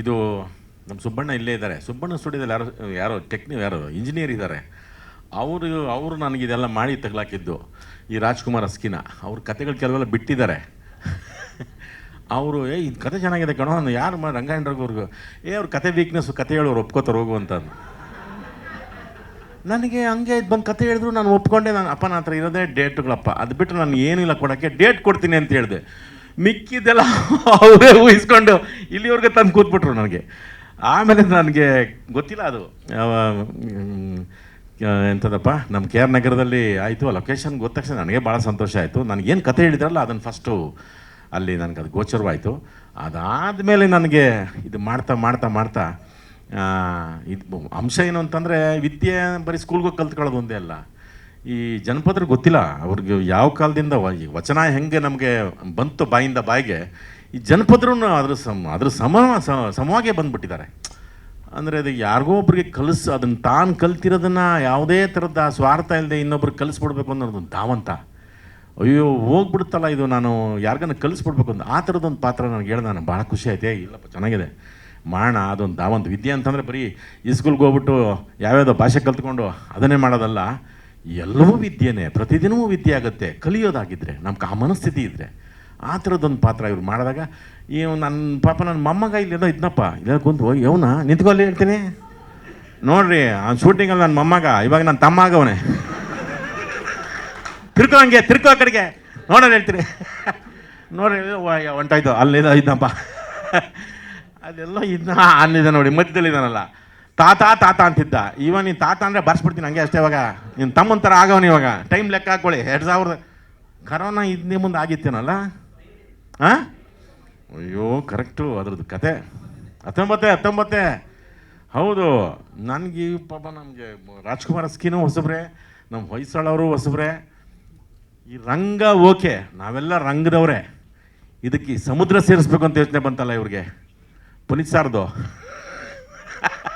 ಇದು ನಮ್ಮ ಸುಬ್ಬಣ್ಣ ಇಲ್ಲೇ ಇದ್ದಾರೆ. ಸುಬ್ಬಣ್ಣ ಸ್ಟುಡಿಯೋದಲ್ಲಿ ಯಾರು, ಯಾರೋ ಟೆಕ್ನಿ ಯಾರು ಇಂಜಿನಿಯರ್ ಇದ್ದಾರೆ. ಅವರು ಅವರು ನನಗೆ ಇದೆಲ್ಲ ಮಾಡಿ ತಗಲಾಕಿದ್ದು ಈ ರಾಜ್ಕುಮಾರ್ ಅಸ್ಕಿನ ಅವ್ರ ಕತೆಗಳು ಕೆಲವೆಲ್ಲ ಬಿಟ್ಟಿದ್ದಾರೆ. ಅವರು ಏ ಇದು ಕತೆ ಚೆನ್ನಾಗಿದೆ ಕಣೋ, ನಾನು ಯಾರು ಮಾಡಿ ರಂಗಾಯಣರವ್ರಿಗೂ ಏ, ಅವ್ರ ಕತೆ ವೀಕ್ನೆಸ್ಸು ಕತೆ ಹೇಳೋರು ಒಪ್ಕೋತಾರೆ ಹೋಗು ಅಂತ ನನಗೆ ಹಂಗೆ ಇದು ಬಂದು ಕತೆ ಹೇಳಿದ್ರು, ನಾನು ಒಪ್ಕೊಂಡೆ, ನಾನು ಅಪ್ಪ ನನ್ನ ಹತ್ರ ಇರೋದೇ ಡೇಟ್ಗಳಪ್ಪ. ಅದು ಬಿಟ್ಟು ನಾನು ಏನಿಲ್ಲ ಕೊಡೋಕ್ಕೆ, ಡೇಟ್ ಕೊಡ್ತೀನಿ ಅಂತ ಹೇಳಿದೆ. ಮಿಕ್ಕಿದ್ದೆಲ್ಲ ಅವರೇ ಊಹಿಸ್ಕೊಂಡು ಇಲ್ಲಿವರೆಗೆ ತಂದು ಕೂತ್ಬಿಟ್ರು ನನಗೆ. ಆಮೇಲೆ ನನಗೆ ಗೊತ್ತಿಲ್ಲ ಅದು. ಎಂಥದಪ್ಪ ನಮ್ಮ ಕೆ ಆರ್ ನಗರದಲ್ಲಿ ಆಯಿತು ಲೊಕೇಶನ್ ಗೊತ್ತ ತಕ್ಷಣ ನನಗೆ ಭಾಳ ಸಂತೋಷ ಆಯಿತು. ನನಗೇನು ಕತೆ ಹೇಳಿದ್ರಲ್ಲ, ಅದನ್ನು ಫಸ್ಟು ಅಲ್ಲಿ ನನಗೆ ಅದು ಗೋಚರವಾಯಿತು. ಅದಾದಮೇಲೆ ನನಗೆ ಇದು ಮಾಡ್ತಾ ಮಾಡ್ತಾ ಮಾಡ್ತಾ ಇದು ಅಂಶ ಏನು ಅಂತಂದರೆ ವಿದ್ಯೆ ಬರೀ ಸ್ಕೂಲ್ಗೆ ಕಲ್ತ್ಕೊಳ್ಳೋದು ಒಂದೇ ಅಲ್ಲ. ಈ ಜನಪದರು ಗೊತ್ತಿಲ್ಲ, ಅವ್ರಿಗೆ ಯಾವ ಕಾಲದಿಂದ ವಚನ ಹೆಂಗೆ ನಮಗೆ ಬಂತು ಬಾಯಿಂದ ಬಾಯಿಗೆ, ಈ ಜನಪದರು ಅದ್ರ ಸಮ ಅದ್ರ ಸಮ ಸಮವಾಗೇ ಬಂದ್ಬಿಟ್ಟಿದ್ದಾರೆ. ಅಂದರೆ ಅದು ಯಾರಿಗೋ ಒಬ್ರಿಗೆ ಕಲಿಸ್ ಅದನ್ನು ತಾನು ಕಲ್ತಿರೋದನ್ನು ಯಾವುದೇ ಥರದ ಸ್ವಾರ್ಥ ಇಲ್ಲದೆ ಇನ್ನೊಬ್ರಿಗೆ ಕಲಿಸ್ಬಿಡ್ಬೇಕು ಅನ್ನೋದು ಧಾವಂತ. ಅಯ್ಯೋ ಹೋಗ್ಬಿಡುತ್ತಲ್ಲ ಇದು ನಾನು ಯಾರಿಗನ್ನ ಕಲಿಸ್ಬಿಡ್ಬೇಕು ಅಂತ ಆ ಥರದೊಂದು ಪಾತ್ರ ನನಗೆ ಹೇಳ್ದೆ ನಾನು ಭಾಳ ಖುಷಿ ಆಯ್ತು. ಇಲ್ಲಪ್ಪ, ಚೆನ್ನಾಗಿದೆ. ಮಾಡೋಣ ಅದೊಂದು ಧಾವಂತ ವಿದ್ಯೆ ಅಂತಂದರೆ ಬರೀ ಇಸ್ಕೂಲ್ಗೆ ಸ್ಕೂಲ್ಗೆ ಹೋಗ್ಬಿಟ್ಟು ಯಾವ್ಯಾವುದೋ ಭಾಷೆ ಕಲ್ತ್ಕೊಂಡು ಅದನ್ನೇ ಮಾಡೋದಲ್ಲ. ಎಲ್ಲವೂ ವಿದ್ಯೆನೇ, ಪ್ರತಿದಿನವೂ ವಿದ್ಯೆ ಆಗುತ್ತೆ. ಕಲಿಯೋದಾಗಿದ್ದರೆ ನಮ್ಗೆ ಆ ಮನಸ್ಥಿತಿ ಇದ್ದರೆ ಆ ಥರದ್ದೊಂದು ಪಾತ್ರ ಇವ್ರು ಮಾಡಿದಾಗ, ಈ ನನ್ನ ಪಾಪ ನನ್ನ ಮೊಮ್ಮಗ ಇಲ್ಲೆಲ್ಲ ಇದ್ನಪ್ಪ. ಇಲ್ಲ ಕುಂತು ಇವನ ನಿಂತ್ಕೊ ಅಲ್ಲಿ ಹೇಳ್ತೀನಿ. ನೋಡ್ರಿ ಆ ಶೂಟಿಂಗಲ್ಲಿ ನನ್ನ ಮೊಮ್ಮಗ, ಇವಾಗ ನನ್ನ ತಮ್ಮ ಆಗವನೆ. ತಿರ್ಕೋ ಹಂಗೆ, ತಿರ್ಕೋ ಆ ಕಡೆಗೆ. ನೋಡೋಣ ಹೇಳ್ತೀರಿ ನೋಡ್ರಿ ಹೊಂಟಾಯ್ತು ಅಲ್ಲಿದ ಇದ್ನಪ್ಪ. ಅದೆಲ್ಲ ಇದ್ನ, ಅಲ್ಲಿದೆ ನೋಡಿ ಮಧ್ಯದಲ್ಲಿ ಇದ್ದಾನಲ್ಲ ತಾತ ತಾತ ಅಂತಿದ್ದ. ಇವ ನೀನು ತಾತ ಅಂದರೆ ಬರ್ಸ್ಬಿಡ್ತೀನಿ ಹಂಗೆ ಅಷ್ಟೇ ಇವಾಗ. ನಿನ್ನ ತಮ್ಮನ ಥರ ಆಗವನು ಇವಾಗ. ಟೈಮ್ ಲೆಕ್ಕ ಹಾಕೊಳ್ಳಿ. ಎರಡು ಸಾವಿರದ ಕರೋನಾ ಇದನ್ನೇ ಮುಂದೆ ಆಗಿತ್ತೇನಲ್ಲ? ಹಾಂ ಅಯ್ಯೋ ಕರೆಕ್ಟು ಅದ್ರದ್ದು ಕತೆ. ಹತ್ತೊಂಬತ್ತೆ ಹತ್ತೊಂಬತ್ತೆ. ಹೌದು. ನನಗೆ ಪಾಪ ನಮಗೆ ರಾಜ್ಕುಮಾರ್ ಸ್ಕೀನು ಹೊಸಬ್ರೆ ನಮ್ಮ ಹೊಯ್ಸಳವರು ಹೊಸಬ್ರೆ. ಈ ರಂಗ ಓಕೆ. ನಾವೆಲ್ಲ ರಂಗದವ್ರೆ. ಇದಕ್ಕೆ ಸಮುದ್ರ ಸೇರಿಸ್ಬೇಕು ಅಂತ ಯೋಚನೆ ಬಂತಲ್ಲ ಇವ್ರಿಗೆ. ಪುನೀತ್ ಸಾರ್ದು.